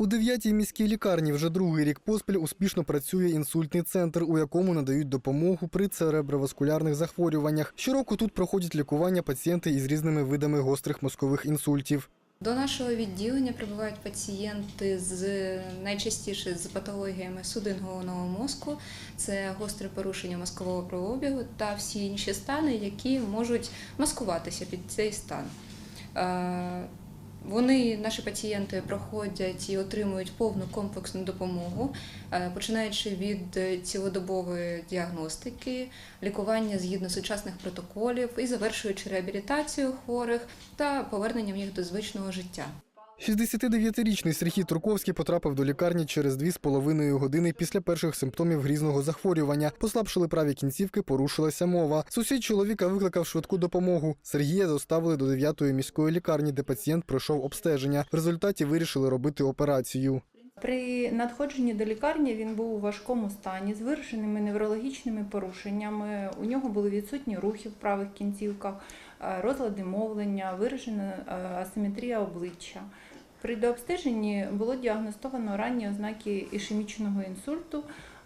У дев'ятій міській лікарні вже другий рік поспіль успішно працює інсультний центр, у якому надають допомогу при цереброваскулярних захворюваннях. Щороку тут проходять лікування пацієнти із різними видами гострих мозкових інсультів. До нашого відділення прибувають пацієнти з найчастіше з патологіями судин головного мозку, це гостре порушення мозкового кровообігу та всі інші стани, які можуть маскуватися під цей стан. Вони, наші пацієнти, проходять і отримують повну комплексну допомогу, е, починаючи від е, цілодобової діагностики, лікування згідно сучасних протоколів і завершуючи реабілітацію хворих та поверненням їх до звичного життя. 69-річний Сергій Турковський потрапив до лікарні через дві з половиною години після перших симптомів грізного захворювання. Послабшили праві кінцівки, порушилася мова. Сусід чоловіка викликав швидку допомогу. Сергія доставили до 9-ї міської лікарні, де пацієнт пройшов обстеження. В результаті вирішили робити операцію. При надходженні до лікарні він був у важкому стані з вираженими неврологічними порушеннями. У нього були відсутні рухи в правих кінцівках, розлади мовлення, виражена е, асиметрія обличчя. При дообстеженні було діагностовано ранні ознаки ішемічного інсульту.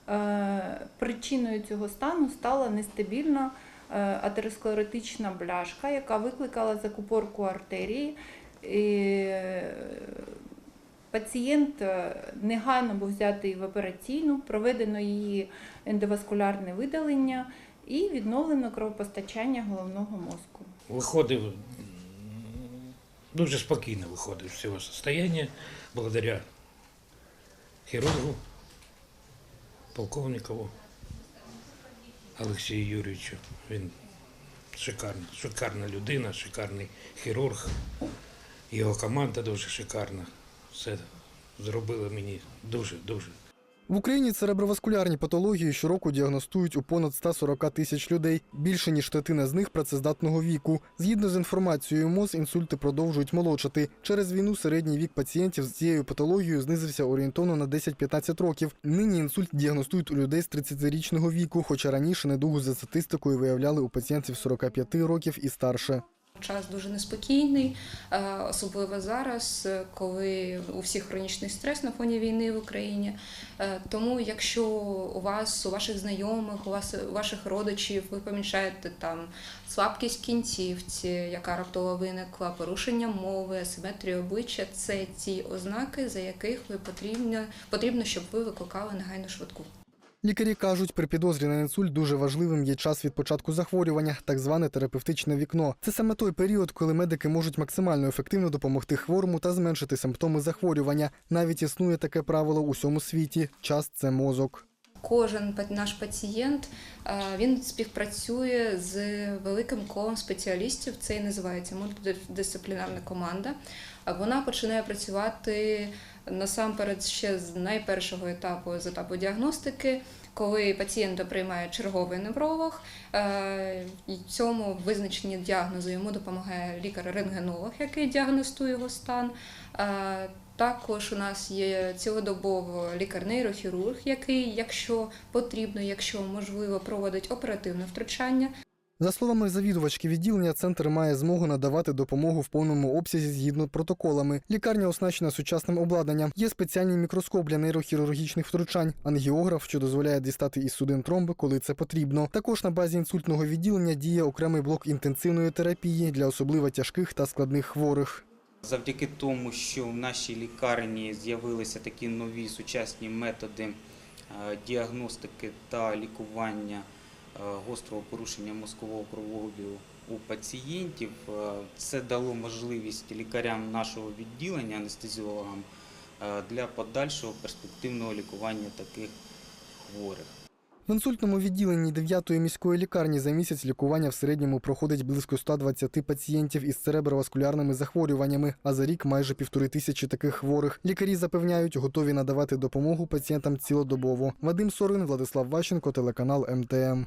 Е, Причиною цього стану стала нестабільна е, атеросклеротична бляшка, яка викликала закупорку артерії. І е, Пацієнт е, негайно був взятий в операційну, проведено її ендоваскулярне видалення і відновлено кровопостачання головного мозку. Виходив дуже спокійно виходив з цього состояння благодаря хірургу, полковникову Олексію Юрійовичу. Він шикарна, шикарна людина, шикарний хірург. Його команда дуже шикарна. Все зробили мені дуже-дуже. В Україні цереброваскулярні патології щороку діагностують у понад 140 тисяч людей. Більше ніж третина з них працездатного віку. Згідно з інформацією МОЗ, інсульти продовжують молодшати. Через війну середній вік пацієнтів з цією патологією знизився орієнтовно на 10-15 років. Нині інсульт діагностують у людей з 30-річного віку, хоча раніше недугу за статистикою виявляли у пацієнтів 45 років і старше. Час дуже неспокійний, е, особливо зараз, е, коли у всіх хронічний стрес на фоні війни в Україні. Е, Тому, якщо у вас, у ваших знайомих, у вас у ваших родичів, ви помічаєте там слабкість кінцівці, яка раптово виникла, порушення мови, асиметрію обличчя, це ті ознаки, за яких ви потрібно, потрібно, щоб ви викликали негайну швидку. Лікарі кажуть, при підозрі на інсульт дуже важливим є час від початку захворювання, так зване терапевтичне вікно. Це саме той період, коли медики можуть максимально ефективно допомогти хворому та зменшити симптоми захворювання. Навіть існує таке правило у всьому світі: час це мозок. Кожен наш пацієнт він співпрацює з великим колом спеціалістів. Це і називається мультидисциплінарна команда. Вона починає працювати насамперед ще з найпершого етапу з етапу діагностики, коли пацієнта приймає черговий невролог. Е, І цьому визначенні діагнозу йому допомагає лікар-рентгенолог, який діагностує його стан. Е, також у нас є цілодобово лікар-нейрохірург, який, якщо потрібно, якщо можливо, проводить оперативне втручання. За словами завідувачки відділення, центр має змогу надавати допомогу в повному обсязі згідно протоколами. Лікарня оснащена сучасним обладнанням. Є спеціальний мікроскоп для нейрохірургічних втручань, ангіограф, що дозволяє дістати із судин тромби, коли це потрібно. Також на базі інсультного відділення діє окремий блок інтенсивної терапії для особливо тяжких та складних хворих. Завдяки тому, що в нашій лікарні з'явилися такі нові сучасні методи е, діагностики та лікування гострого порушення мозкового кровообігу у пацієнтів, е, це дало можливість лікарям нашого відділення, анестезіологам, е, для подальшого перспективного лікування таких хворих. В інсультному відділенні 9-ї міської лікарні за місяць лікування в середньому проходить близько 120 пацієнтів із цереброваскулярними захворюваннями, а за рік майже півтори тисячі таких хворих. Лікарі запевняють, готові надавати допомогу пацієнтам цілодобово. Вадим Сорин, Владислав Ващенко, телеканал МТМ.